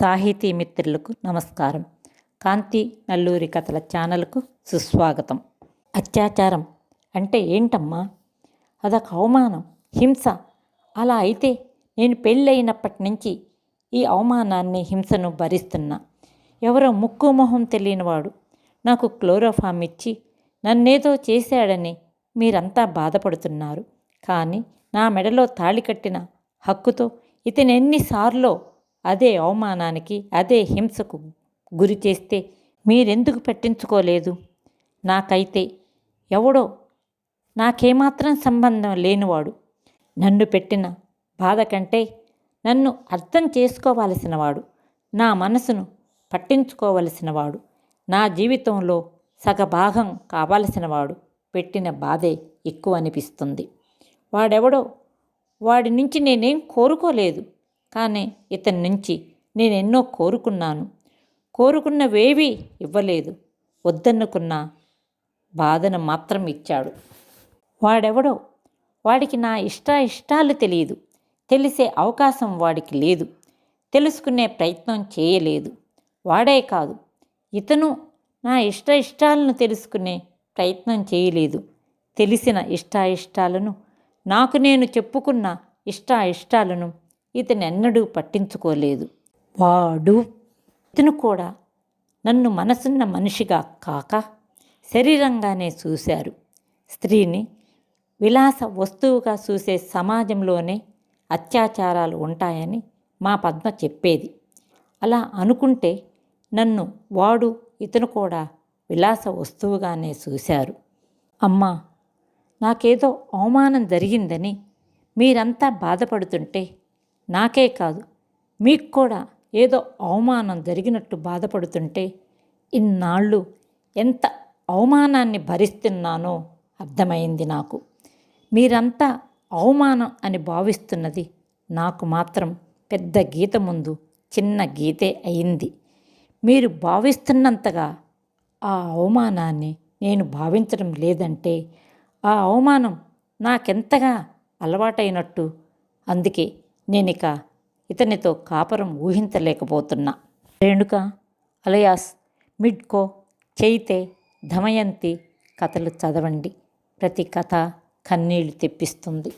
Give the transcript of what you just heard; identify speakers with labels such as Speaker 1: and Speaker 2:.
Speaker 1: సాహితీ మిత్రులకు నమస్కారం. కాంతి నల్లూరి కథల ఛానల్కు సుస్వాగతం. అత్యాచారం అంటే ఏంటమ్మా? అదొక అవమానం హింస. అలా అయితే నేను పెళ్ళైనప్పటి నుంచి ఈ అవమానాన్ని హింసను భరిస్తున్నా. ఎవరో ముక్కు మొహం తెలియనివాడు నాకు క్లోరోఫామ్ ఇచ్చి నన్నేదో చేశాడని మీరంతా బాధపడుతున్నారు. కానీ నా మెడలో తాళి కట్టిన హక్కుతో ఇతను ఎన్నిసార్లో అదే అవమానానికి అదే హింసకు గురి చేస్తే మీరెందుకు పట్టించుకోలేదు? నాకైతే ఎవడో నాకేమాత్రం సంబంధం లేనివాడు. నన్ను పెట్టిన బాధ కంటే నన్ను అర్థం చేసుకోవలసినవాడు నా మనసును పట్టించుకోవలసినవాడు నా జీవితంలో సగభాగం కావలసినవాడు పెట్టిన బాధే ఎక్కువ అనిపిస్తుంది వాడెవడో వాడి నుంచి నేనేం కోరుకోలేదు. కానీ ఇతని నుంచి నేనెన్నో కోరుకున్నాను. కోరుకున్నవేవీ ఇవ్వలేదు. వద్దనుకున్న బాధను మాత్రం ఇచ్చాడు. వాడెవడో? వాడికి నా ఇష్ట ఇష్టాలు తెలియదు. తెలిసే అవకాశం వాడికి లేదు. తెలుసుకునే ప్రయత్నం చేయలేదు. వాడే కాదు. ఇతను నా ఇష్ట ఇష్టాలను తెలుసుకునే ప్రయత్నం చేయలేదు. తెలిసిన ఇష్టాయిష్టాలను నాకు నేను చెప్పుకున్న ఇష్టాయిష్టాలను ఇతనెన్నడూ ఇతను ఎన్నడూ పట్టించుకోలేదు. వాడు ఇతను కూడా నన్ను మనసున్న మనిషిగా కాక శరీరంగానే చూశారు. స్త్రీని విలాస వస్తువుగా చూసే సమాజంలోనే అత్యాచారాలు ఉంటాయని మా పద్మ చెప్పేది. అలా అనుకుంటే నన్ను వాడు ఇతను కూడా విలాస వస్తువుగానే చూశారు. అమ్మా నాకేదో అవమానం జరిగిందని మీరంతా బాధపడుతుంటే నాకే కాదు. మీకు కూడా ఏదో అవమానం జరిగినట్టు బాధపడుతుంటే ఇన్నాళ్ళు ఎంత అవమానాన్ని భరిస్తున్నానో అర్థమైంది నాకు. మీరంతా అవమానం అని భావిస్తున్నది నాకు మాత్రం పెద్ద గీత ముందు చిన్న గీతే అయింది. మీరు భావిస్తున్నంతగా ఆ అవమానాన్ని నేను భావించడం లేదంటే ఆ అవమానం నాకెంతగా అలవాటైనట్టు. అందుకే నేనిక ఇతనితో కాపురం ఊహించలేకపోతున్నా. రేణుక అలయాస్ మిడ్కో చైతే ధమయంతి కథలు చదవండి. ప్రతి కథ కన్నీళ్ళు తెప్పిస్తుంది.